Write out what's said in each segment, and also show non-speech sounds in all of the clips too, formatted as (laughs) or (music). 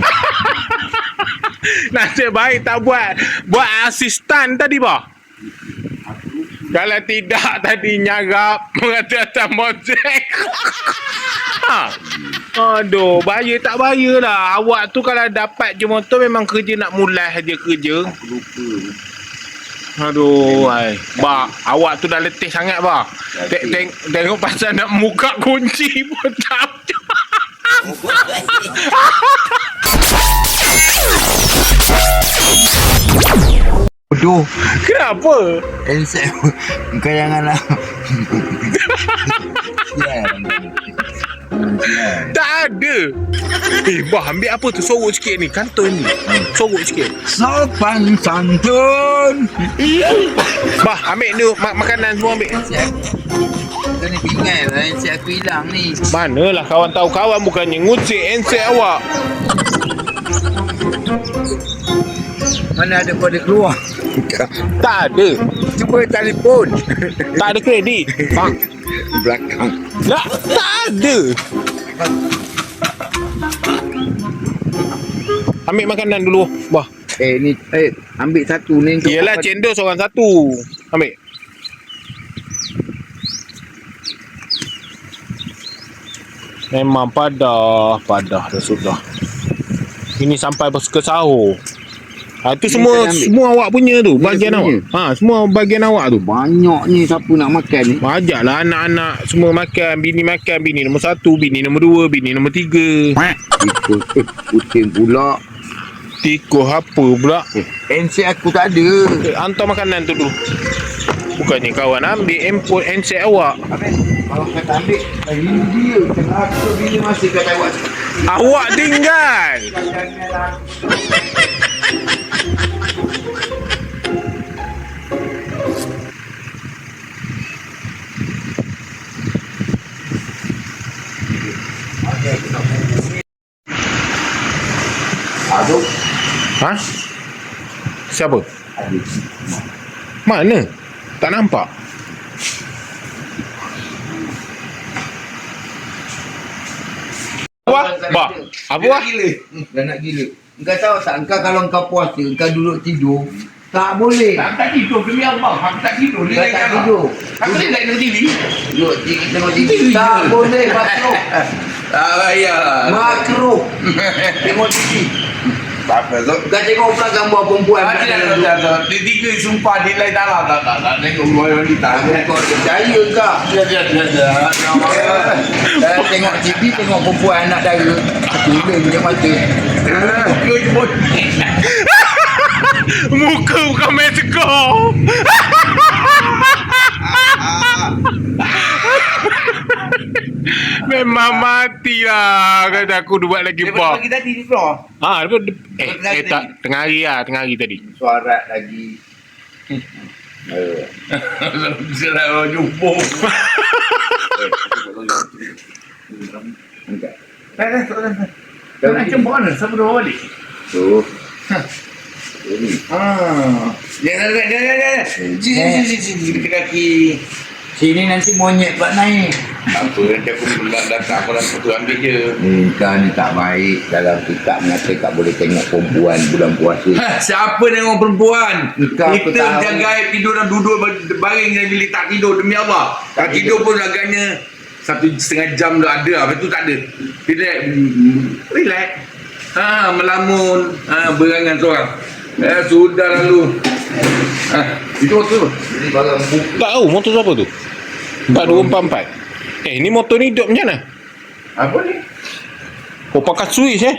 Ha (laughs) (laughs) Nasib baik tak buat buat asistan tadi bah. Kalau tidak tadi nyarap mengata atas mojek. (laughs) ha. Aduh, bahaya tak bahaya lah. Awak tu kalau dapat je motor memang kerja nak mulai saja kerja. Aduh, hai. Bah, awak tu dah letih sangat bah. Teng- teng- tengok pasal nak buka kunci pun tak. (laughs) Bodoh. Kenapa? Ansel. (laughs) Kau janganlah. Tak ada. Eh, bah ambil apa tu? Sorok sikit ni. Kantun ni. Sorok sikit. Sopan santun. Bah, ambil ni mak- makanan semua ambil. Kau ni pinggan lah. Ansel aku hilang ni. Manalah kawan tahu kawan bukannya ngucik enset awak. Mana ada ada keluar. Tak ada. Cuba telefon. Tak ada kredit. Bang. Belakang. Tak, tak ada. Ambil makanan dulu. Bah. Eh ni eh ambil satu ni. pakai- cendol seorang satu. Ambil. Memang padah, padah dah sudah. Ini sampai ke sahur. Ha, itu Ini semua saya semua awak punya tu, Ini bahagian punya. awak. Ha, semua bahagian awak tu. Banyak ni siapa nak makan ni. Ajaklah anak-anak semua makan, bini makan, bini nombor satu, bini nombor dua, bini nombor tiga. Ikut eh, puting pula. Tikuh apa pula? Eh, ansel aku tak ada. Eh, hantar makanan tu dulu. Bukannya kawan ambil handphone handset awak. Kalau kau tak ambil, ini dia. Aku bila masih kau tak buat. Awak tinggal. Ha? Siapa? Mana? Tak nampak. Apa? Ba. Apa? Dah gila. Dah nak gila. Engkau tahu tak, engkau kalau engkau puasa, engkau duduk tidur, tak boleh. Tak tak tidur demi Allah. Aku tak tidur. Engkau tak tidur. Aku tak nak TV. Duduk tidur, tengok TV. Tak boleh, makruh. (laughs) Tak payah. Makruh. (laughs) Tengok TV. Tak apa. Tengok pula gambar perempuan. tak ada. Dia tiga sumpah dia lain tak lah. Tak, tak, tak. Tengok dua wanita. Kau percaya kau? Ya, ya, ya, ya. Eh, tengok TV, tengok perempuan anak dara. Gila punya mata. Kau pun. (laughs) Muka bukan main tegak. (laughs) Memang matilah kata aku dia buat lagi Daripada apa. pagi tadi di floor. Ha, dia pun- eh, Tengah eh hari tak tadi. tengah hari lah, tengah hari tadi. Suarat lagi. Eh. Salah orang jumpa. Tak, tak, tak, tak. Kau nak jumpa mana? Siapa dah balik? Tu. Ini. Ah. Jangan, jangan, jangan, jangan. Sini, sini, sini, sini. Dekat kaki. Sini nanti monyet buat naik. Apa nanti aku nak datang aku rasa tu ambil je. Ni kau ni tak baik dalam kitab mengata tak boleh tengok perempuan bulan puasa. Ha, siapa tengok perempuan? Aku Kita jaga air tidur dan duduk baring dalam bilik tak tidur demi Allah. Tak tidur pun agaknya satu setengah jam tu ada. Lepas tu tak ada. Relax. Relax. Ha, melamun. Ha, berangan seorang. Eh, sudah lalu. Ha, itu tu. Barang buku. Tak tahu motor siapa tu? 4244. Eh, ni motor ni hidup macam mana? Apa ni? Oh, pakai switch eh?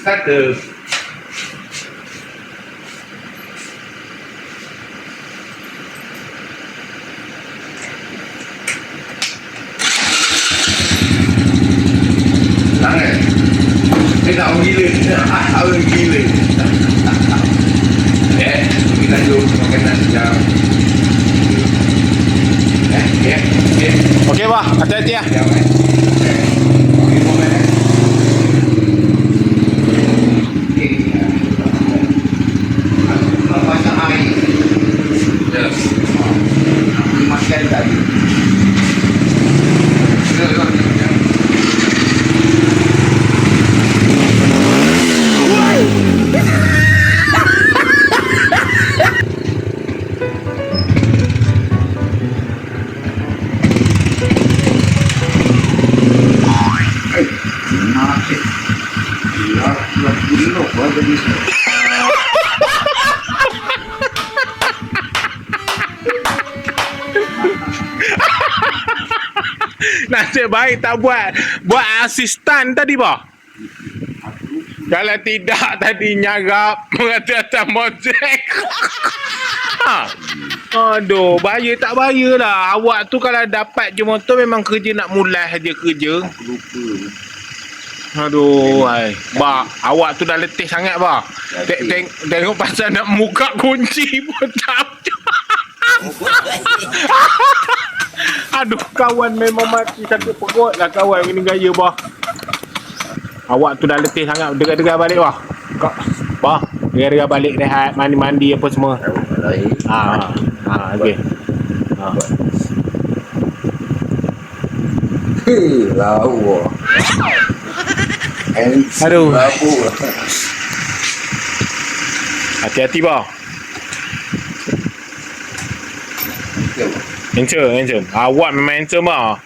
Starter. Tahu gila (laughs) Tahu gila (laughs) Eh Kita jumpa makanan sekarang ok 吧再见。(laughs) nasib. Baik tak buat buat asistan tadi bah. Kalau tidak tadi nyarap (laughs) mengata-ata mojek. ha. Aduh, bahaya tak bahaya lah. Awak tu kalau dapat je motor memang kerja nak mulai je kerja. lupa. Aduh, ai. Ba, awak tu dah letih sangat ba. Teng, teng, tengok pasal nak buka kunci pun tak. (laughs) Aduh, kawan memang mati sakit perut lah kawan ini gaya ba. Awak tu dah letih sangat. Dengar-dengar balik ba. Kau, ba, dengar-dengar balik rehat, mandi-mandi apa semua. Ah, ah, okey. Ah. Lawa. Aduh. Hati-hati ba. Handsome, handsome. Awak memang handsome ba.